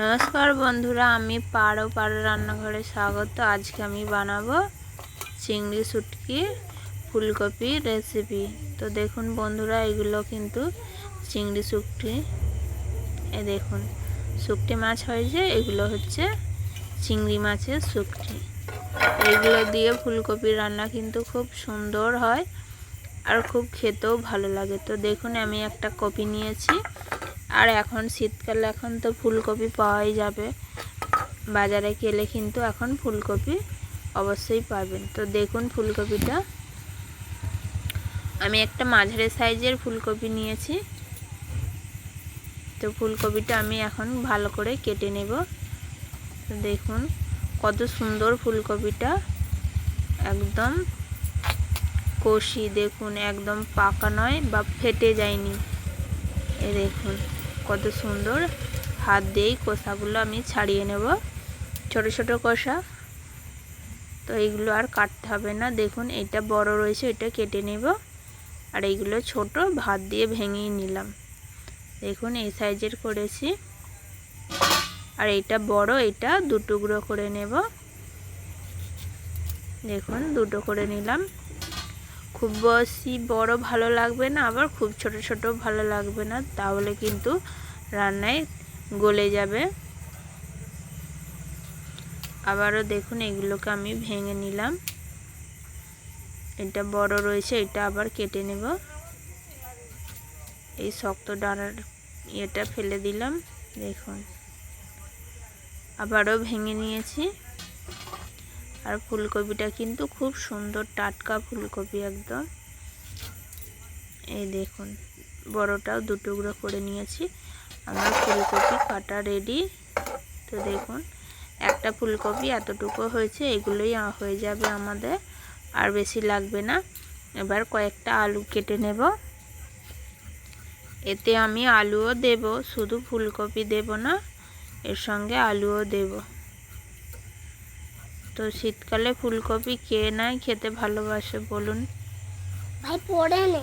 নমস্কার বন্ধুরা, আমি পাড়ো পাড়ো রান্নাঘরে স্বাগত। আজকে আমি বানাবো চিংড়ি শুটকি ফুলকপি রেসিপি তো দেখুন বন্ধুরা, এগুলো কিন্তু চিংড়ি শুটকি। এ দেখুন শুকটি মাছ হয়েছে এগুলো হচ্ছে চিংড়ি মাছের শুকটি এগুলো দিয়ে ফুলকপি রান্না কিন্তু খুব সুন্দর হয় আর খুব খেতেও ভালো লাগে। তো দেখুন, আমি একটা কপি নিয়েছি। আর এখন শীতকালে এখন তো ফুলকপি পাওয়াই যাবে। বাজারে গেলে কিন্তু এখন ফুলকপি অবশ্যই পাবেন। তো দেখুন ফুলকপিটা। আমি একটা মাঝারি সাইজের ফুলকপি নিয়েছি। তো ফুলকপিটা আমি এখন ভালো করে কেটে নেব। দেখুন কত সুন্দর ফুলকপিটা। একদম কষি দেখুন, একদম পাকা নয় বা ফেটে যায়নি। এ দেখুন। কত সুন্দর হাত দিয়েই কষাগুলো আমি ছাড়িয়ে নেব। ছোট ছোট কষা। তো এইগুলো আর কাটতে হবে না। দেখুন, এটা বড় রয়েছে, এটা কেটে নেব। আর এইগুলো ছোট, ভাত দিয়ে ভেঙেই নিলাম। দেখুন, এই সাইজের করেছি। আর এটা বড়, এটা দু টুকরো করে নেব। দেখুন, দুটো করে নিলাম। খুব বেশি বড় ভালো লাগবে না, আবার খুব ছোট ছোট ভালো লাগবে না। তাহলে কিন্তু রান্নায় গলে যাবে। আবারও দেখুন এগুলোকে আমি ভেঙে নিলাম। এটা বড় রয়েছে, এটা আবার কেটে নেব। এই শক্ত ডানার ইয়েটা ফেলে দিলাম, দেখুন। আবারও ভেঙে নিয়েছি। আর ফুলকপিটা কিন্তু খুব সুন্দর টাটকা ফুলকপি একদম। এই দেখুন, বড়টাও দু টুকরো করে নিয়েছি। আমার ফুলকপি কাটা রেডি তো দেখুন, একটা ফুলকপি এতটুকু হয়েছে, এগুলোই হয়ে যাবে আমাদের, আর বেশি লাগবে না। এবার কয়েকটা আলু কেটে নেব। এতে আমি আলুও দেব, শুধু ফুলকপি দেব না, এর সঙ্গে আলুও দেবো। তো শীতকালে ফুলকপি কে নাই খেতে ভালোবাসে বলুন? ভাই পড়ে নে।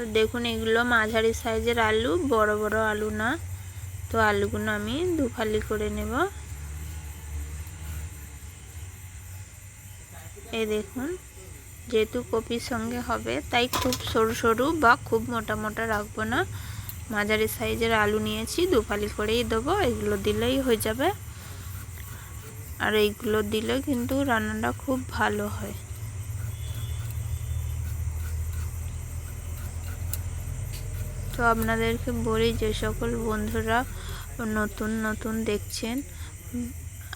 তো দেখুন, এগুলো মাঝারি সাইজের আলু, বড় বড় আলু না। তো আলুগুলো আমি দুফালি করে নেব। এই দেখুন, যেহেতু কপির সঙ্গে হবে, তাই খুব সরু সরু বা খুব মোটা মোটা রাখব না। মাঝারি সাইজের আলু নিয়েছি, দুফালি করেই দেবো, এগুলো দিলেই হয়ে যাবে। আর এইগুলো দিলে কিন্তু রান্নাটা খুব ভালো হয়। তো আপনাদেরকে বলি যে সকল বন্ধুরা নতুন নতুন দেখছেন,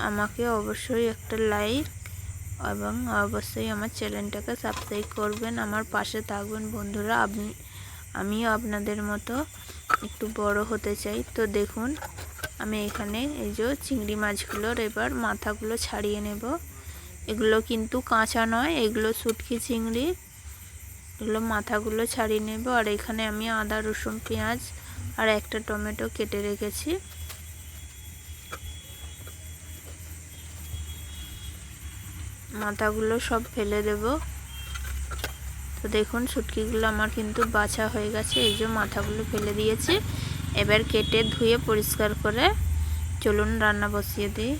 আমাকে অবশ্যই একটা লাইক এবং অবশ্যই আমার চ্যানেলটাকে সাবস্ক্রাইব করবেন, আমার পাশে থাকবেন বন্ধুরা। আপনি, আমিও আপনাদের মতো একটু বড় হতে চাই। তো দেখুন, আমি এখানে এই যে চিংড়ি মাছগুলোর এবার মাথাগুলো ছাড়িয়ে নেব। এগুলো কিন্তু কাঁচা নয়, এগুলো শুটকি চিংড়ি। এগুলো মাথাগুলো ছাড়িয়ে নেব। আর এখানে আমি আদা, রসুন, পেঁয়াজ আর একটা টমেটো কেটে রেখেছি। মাথাগুলো সব ফেলে দেব। তো দেখুন শুটকিগুলো আমার কিন্তু বাছা হয়ে গেছে। এই যে মাথাগুলো ফেলে দিয়েছি। এবার কেটে ধুয়ে পরিষ্কার করে চলুন রান্না বসিয়ে দিই।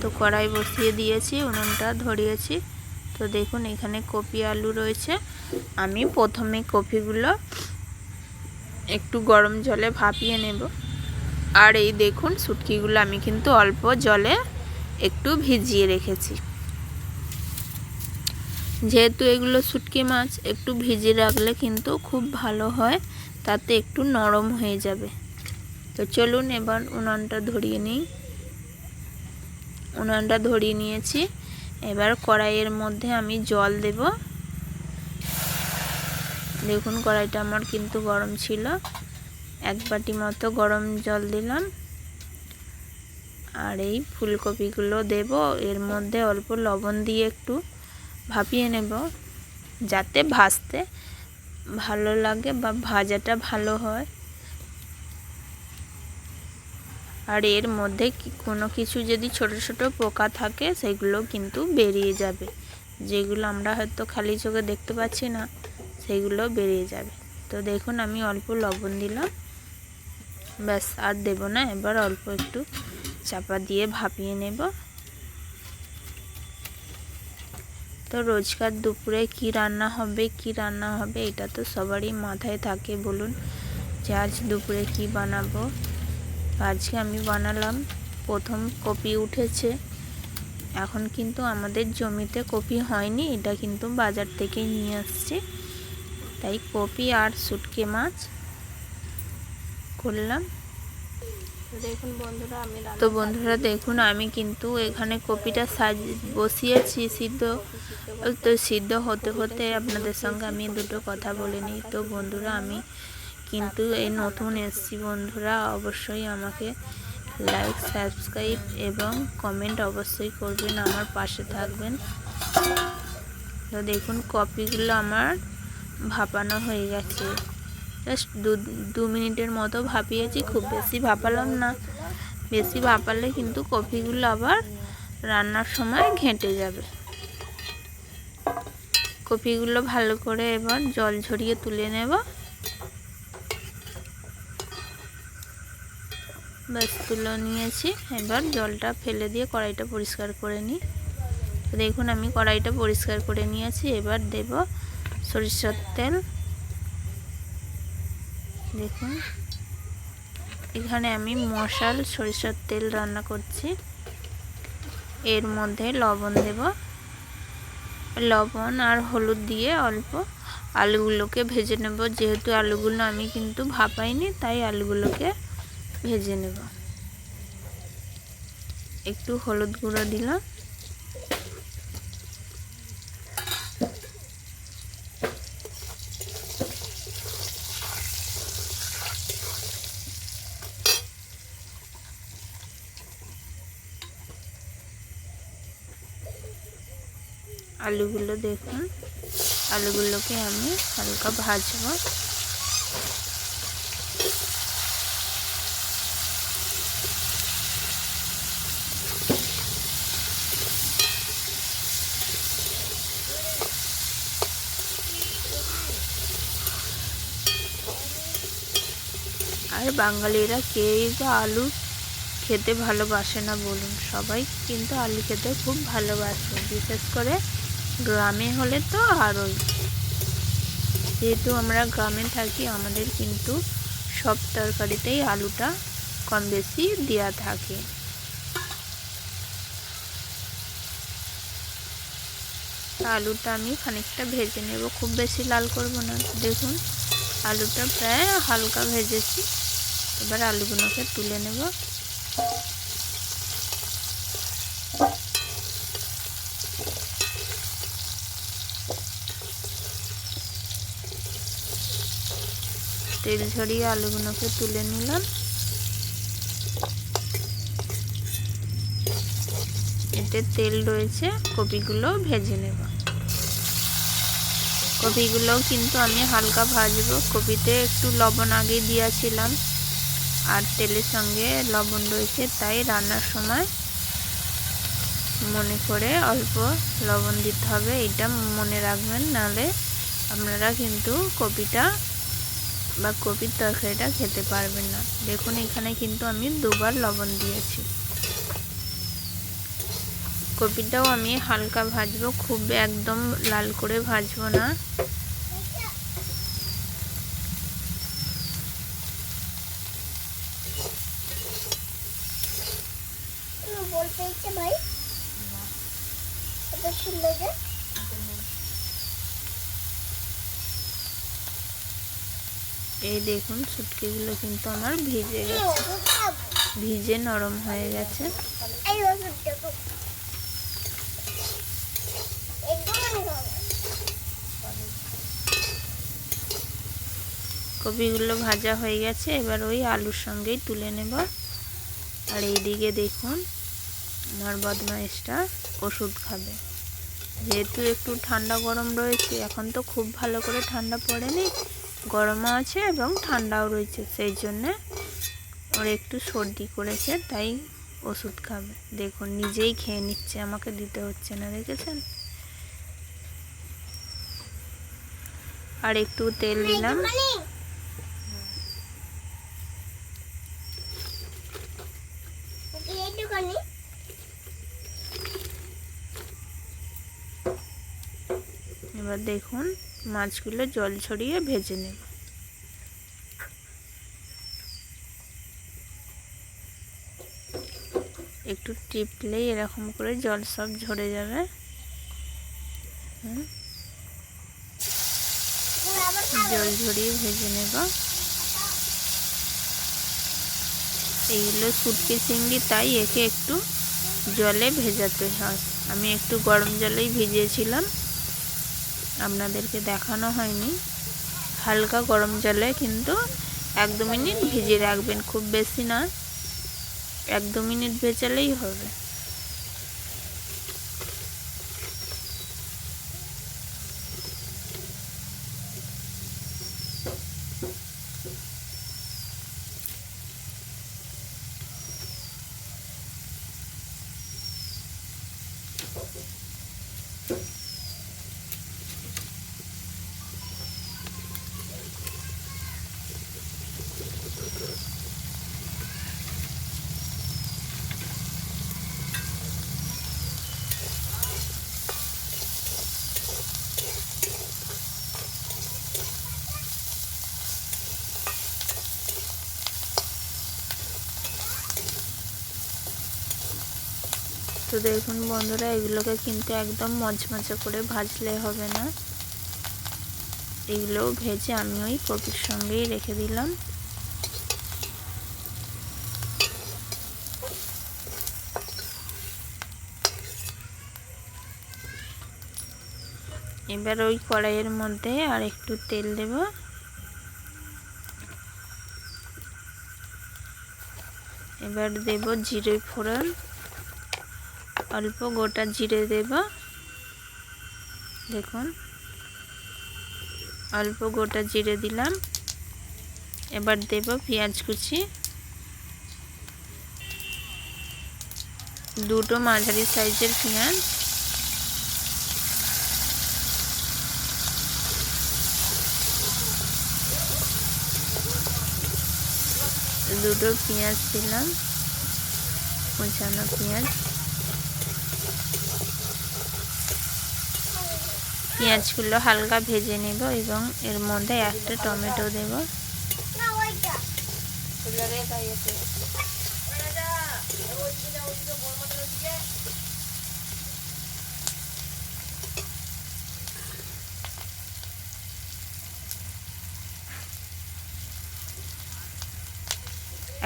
তো কড়াই বসিয়ে দিয়েছি, উনুনটা ধরিয়েছি। তো দেখুন, এখানে কপি আলু রয়েছে। আমি প্রথমে কপিগুলো একটু গরম জলে ভাপিয়ে নেব। আর এই দেখুন শুটকিগুলো আমি কিন্তু অল্প জলে একটু ভিজিয়ে রেখেছি। যেহেতু এগুলো শুটকি মাছ, একটু ভিজিয়ে রাখলে কিন্তু খুব ভালো হয়, তাতে একটু নরম হয়ে যাবে। তো চলুন, এবার উনানটা ধরিয়ে নিই। উনানটা ধরিয়ে নিয়েছি। এবার কড়াইয়ের মধ্যে আমি জল দেব। দেখুন, কড়াইটা আমার কিন্তু গরম ছিল। এক বাটি মতো গরম জল দিলাম। আর এই ফুলকপিগুলো দেব। এর মধ্যে অল্প লবণ দিয়ে একটু ভাপিয়ে নেব, যাতে ভাজতে ভালো লাগে বা ভাজাটা ভালো হয়। আর এর মধ্যে কোনো কিছু যদি ছোট ছোট পোকা থাকে, সেগুলো কিন্তু বেরিয়ে যাবে। যেগুলো আমরা হয়তো খালি চোখে দেখতে পাচ্ছি না, সেগুলো বেরিয়ে যাবে। তো দেখুন, আমি অল্প লবণ দিলাম। ব্যাস, আর দেবো না, এবার অল্প একটু চাপা দিয়ে ভাপিয়ে নেব। তো রোজকার দুপুরে কি রান্না হবে, কি রান্না হবে, এটা তো সবারই মাথায় থাকে, বলুন যে আজ দুপুরে কি বানাবো। আজকে আমি বানালাম। প্রথম কপি উঠেছে। এখন কিন্তু আমাদের জমিতে কপি হয়নি এটা কিন্তু বাজার থেকে নিয়ে আসছি। তাই কপি আর শুটকি মাছ করলাম। দেখুন বন্ধুরা আমি তো বন্ধুরা দেখুন আমি কিন্তু এখানে কপিটা সাজ বসিয়েছি সিদ্ধ। তো সিদ্ধ হতে হতে আপনাদের সঙ্গে আমি দুটো কথা বলে নিই। তো বন্ধুরা আমি কিন্তু এই নতুন এসছি বন্ধুরা, অবশ্যই আমাকে লাইক সাবস্ক্রাইব এবং কমেন্ট অবশ্যই করবেন, আমার পাশে থাকবেন। তো দেখুন কপিগুলো আমার ভাপানো হয়ে গেছে। জাস্ট দু দু মিনিটের মতো ভাপিয়েছি, খুব বেশি ভাপালাম না। বেশি ভাপালে কিন্তু কপিগুলো আবার রান্নার সময় ঘেঁটে যাবে। কপিগুলো ভালো করে এবার জল ঝরিয়ে তুলে নেব। ব্যাস, তুলে নিয়েছি। এবার জলটা ফেলে দিয়ে কড়াইটা পরিষ্কার করে নিই। দেখুন, আমি কড়াইটা পরিষ্কার করে নিয়েছি। এবার দেব সরিষার তেল। দেখুন, এখানে আমি মশাল, সরিষার তেল রান্না করছি। এর মধ্যে লবণ দেব। লবণ আর হলুদ দিয়ে অল্প আলুগুলোকে ভেজে নেব। যেহেতু আলুগুলো আমি কিন্তু ভাপাইনি, তাই আলুগুলোকে ভেজে নেব। একটু হলুদ গুঁড়ো দিলাম। আলুগুলো দেখুন আলুগুলোকে আমি হালকা ভাজবো। বাঙালিরা কেউই বা আলু খেতে ভালোবাসে না বলুন সবাই, কিন্তু আলু খেতে খুব ভালোবাসে। বিশেষ করে গ্রামে হলে তো আরোই। যেহেতু আমরা গ্রামে থাকি, আমাদের কিন্তু সব তরকারিতেই আলুটা কম বেশি দেওয়া থাকে। আলুটা আমি খানিকটা ভেজে নেব, খুব বেশি লাল করব না। দেখুন, আলুটা প্রায় হালকা ভেজেছি। এবার আলুগুলোকে তুলে নেব। তেল ঝরিয়ে আলুগুলোকে তুলে নিলাম। এতে তেল রয়েছে কপিগুলো ভেজে নেব। কপিগুলোও কিন্তু আমি হালকা ভাজবো। কপিতে একটু লবণ আগে দিয়েছিলাম। আর তেলের সঙ্গে লবণ রয়েছে, তাই রান্নার সময় মনে করে অল্প লবণ দিতে হবে। এটা মনে রাখবেন, নাহলে আপনারা কিন্তু কপিটা বা কপির তরকারিটা খেতে পারবেন না। দেখুন, এখানে কিন্তু আমি দুবার লবণ দিয়েছি। কপিটাও আমি হালকা ভাজবো, খুব একদম লাল করে ভাজবো না বলতে ইচ্ছে ভাই এটা সুন্দর যে এই দেখুন শুটকিগুলো কিন্তু আমার ভিজে গেছে। ভিজে নরম হয়ে গেছে। কপিগুলো ভাজা হয়ে গেছে, এবার ওই আলুর সঙ্গেই তুলে নেব। আর এইদিকে দেখুন আমার বদমাইশটা ওষুধ খাবে। যেহেতু একটু ঠান্ডা গরম রয়েছে, এখন তো খুব ভালো করে ঠান্ডা পড়েনি গরমও আছে এবং ঠান্ডাও রয়েছে সেই জন্যে ওর একটু সর্দি করেছে তাই ওষুধ খাবে। দেখুন নিজেই খেয়ে নিচ্ছে আমাকে দিতে হচ্ছে না দেখেছেন? আর একটু তেল দিলাম। এবার দেখুন মাছগুলো জল ছড়িয়ে ভেজে নেব। একটু টিপলেই এরকম করে জল সব ঝরে যাবে। জল ঝরিয়ে ভেজে নেব। এইগুলো শুটকি চিংড়ি তাই একে একটু জলে ভেজাতে হয়। আমি একটু গরম জলেই ভিজিয়েছিলাম। আপনাদেরকে দেখানো হয়নি। হালকা গরম জলে কিন্তু এক দু মিনিট ভিজিয়ে রাখবেন, খুব বেশি না। এক দু মিনিট ভেজালেই হবে। দেখুন বন্ধুরা, এগুলোকে কিন্তু একদম মচমচে করে ভাজলে হবে না। এগুলোও ভেজে আমি ওই কপির সঙ্গেই রেখে দিলাম। এবার ওই কড়াইয়ের মধ্যে আর একটু তেল দেব। এবার দেব জিরে ফোড়ন। অল্প গোটা জিরে দেব। দেখুন। অল্প গোটা জিরে দিলাম। এবার দেব পেঁয়াজ কুচি। দুটো মাঝারি সাইজের পেঁয়াজ। দুটো পেঁয়াজ দিলাম। কুচানো পেঁয়াজ। পেঁয়াজগুলো হালকা ভেজে নেব এবং এর মধ্যে একটা টমেটো দেব।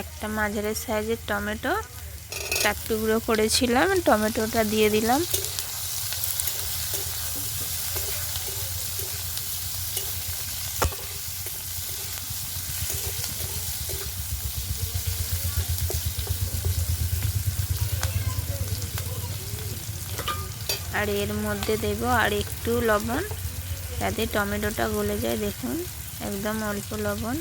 একটা মাঝারি সাইজের টমেটো, চার টুকরো করেছিলাম, টমেটোটা দিয়ে দিলাম। আর এর মধ্যে দেব আর একটু লবণ যাতে টমেটোটা গলে যায়, দেখুন, একদম অল্প লবণ।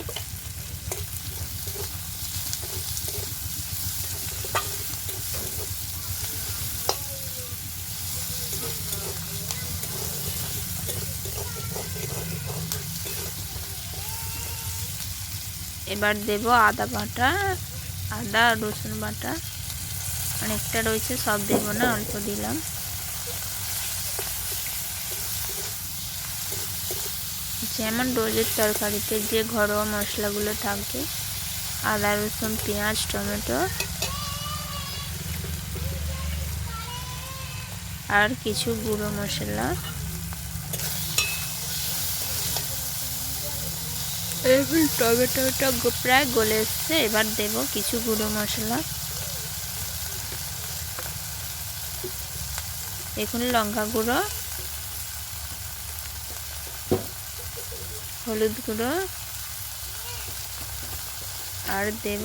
এবার দেব আদা বাটা, আদা রসুন বাটা। অনেকটা রয়েছে, সব দেব না, অল্প দিলাম। যেমন রোজের তরকারিতে যে ঘরোয়া মশলাগুলো থাকে আদা রসুন পেঁয়াজ টমেটো আর কিছু গুঁড়ো মশলা। এখন টমেটোটা প্রায় গলে এসছে এবার দেব কিছু গুঁড়ো মশলা। এখন লঙ্কা গুঁড়ো হলুদ গুঁড়ো। আর দেব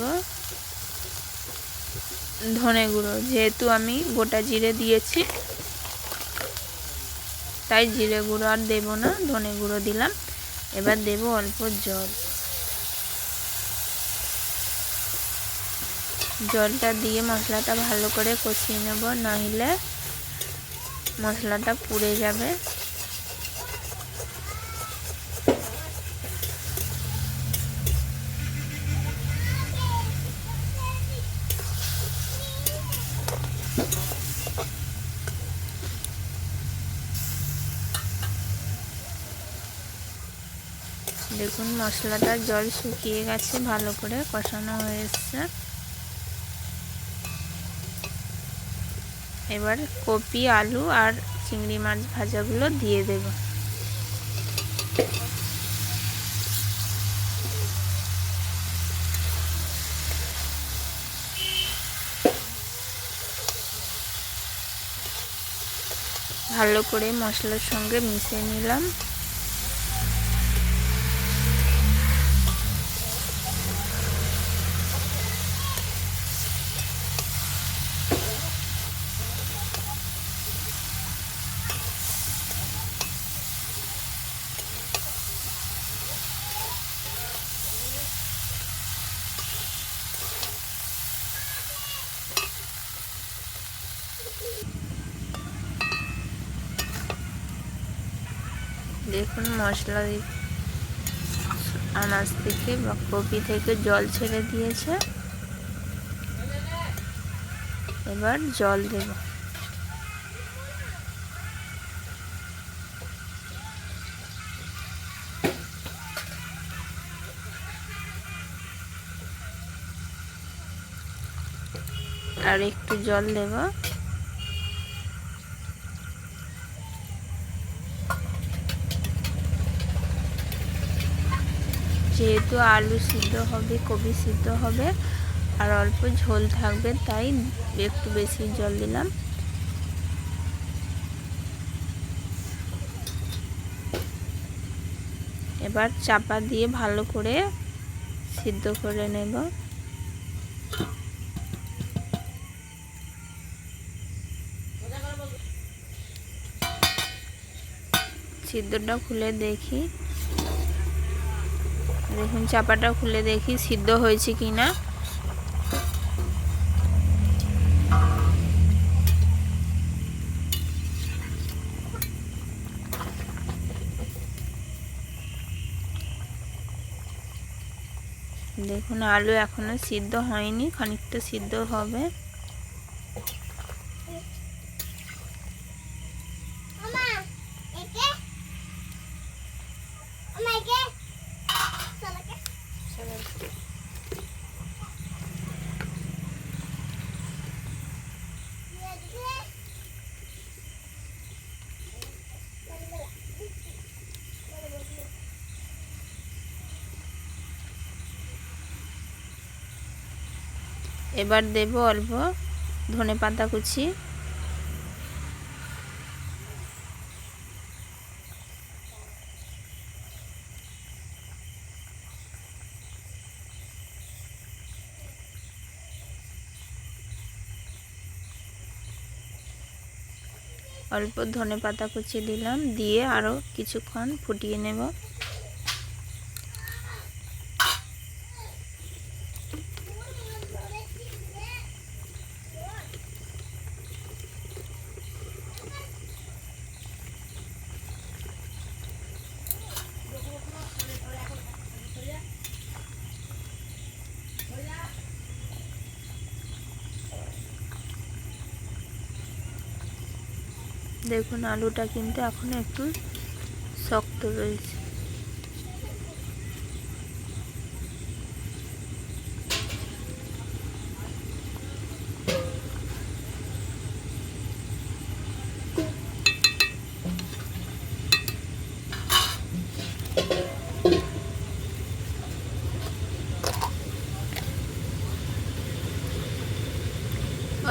ধনে গুঁড়ো, যেহেতু আমি গোটা জিরে দিয়েছি, তাই জিরে গুঁড়ো আর দেবো না, ধনে গুঁড়ো দিলাম। এবার দেব অল্প জল। জলটা দিয়ে মশলাটা ভালো করে কষিয়ে নেব নইলে মশলাটা পুড়ে যাবে। দেখুন, মশলাটা জল শুকিয়ে গেছে, ভালো করে কষানো হয়ে এসছে এবার কপি, আলু আর চিংড়ি মাছ ভাজাগুলো দিয়ে দেব। ভালো করে মশলার সঙ্গে মিশিয়ে নিলাম। দেখুন মশলা আনাজ থেকে বা কপি থেকে জল ছেড়ে দিয়েছে। এবার জল দেব। আর একটু জল দেবো। যেহেতু আলু সিদ্ধ হবে কবি সিদ্ধ হবে, আর অল্প ঝোল থাকবে, তাই একটু বেশি জল দিলাম। এবার চাপা দিয়ে ভালো করে সিদ্ধ করে নেব। সিদ্ধটা খুলে দেখি। দেখুন, চাপাটা খুলে দেখি সিদ্ধ হয়েছে কি না দেখুন, আলু এখনও সিদ্ধ হয়নি, খানিকটা সিদ্ধ হবে আমা একে আমা একে চলকে এবার দেব অল্প ধনে পাতা কুচি। অল্প ধনে পাতা কুচি দিলাম, দিয়ে আরও কিছুক্ষণ ফুটিয়ে নেব। দেখুন আলুটা কিন্তু এখনও একটু শক্ত রয়েছে।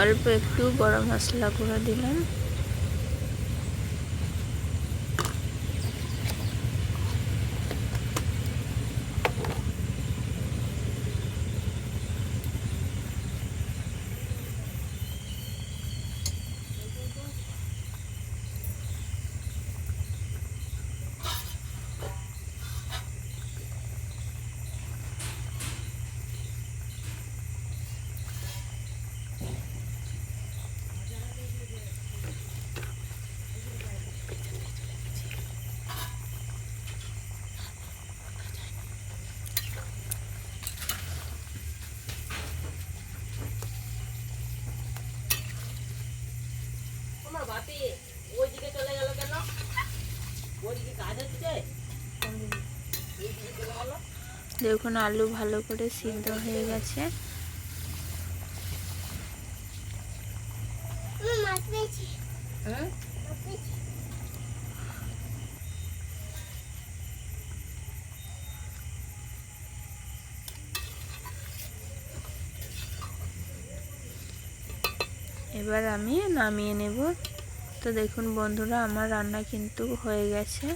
অল্প একটু গরম মশলা গুঁড়ো দিলাম তোমার বাপি ওইদিকে চলে গেল কেন ওইদিকে কাজ হচ্ছে এইদিকে দেখুন আলু ভালো করে সিদ্ধ হয়ে গেছে। এবার আমি নামিয়ে নেব। তো দেখুন বন্ধুরা আমার রান্না কিন্তু হয়ে গেছে।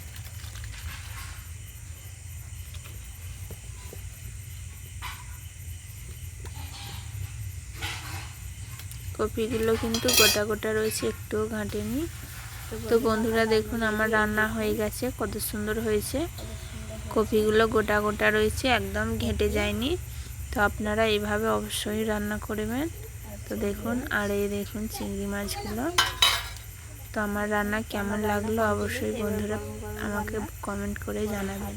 কপিগুলো কিন্তু গোটা গোটা রয়েছে, একটুও ঘাঁটেনি। তো বন্ধুরা দেখুন, আমার রান্না হয়ে গেছে, কত সুন্দর হয়েছে। কপিগুলো গোটা গোটা রয়েছে, একদম ঘেঁটে যায়নি। তো আপনারা এইভাবে অবশ্যই রান্না করবেন। তো দেখুন, আর এই দেখুন চিংড়ি মাছগুলো। তো আমার রান্না কেমন লাগল অবশ্যই বন্ধুরা আমাকে কমেন্ট করে জানাবেন।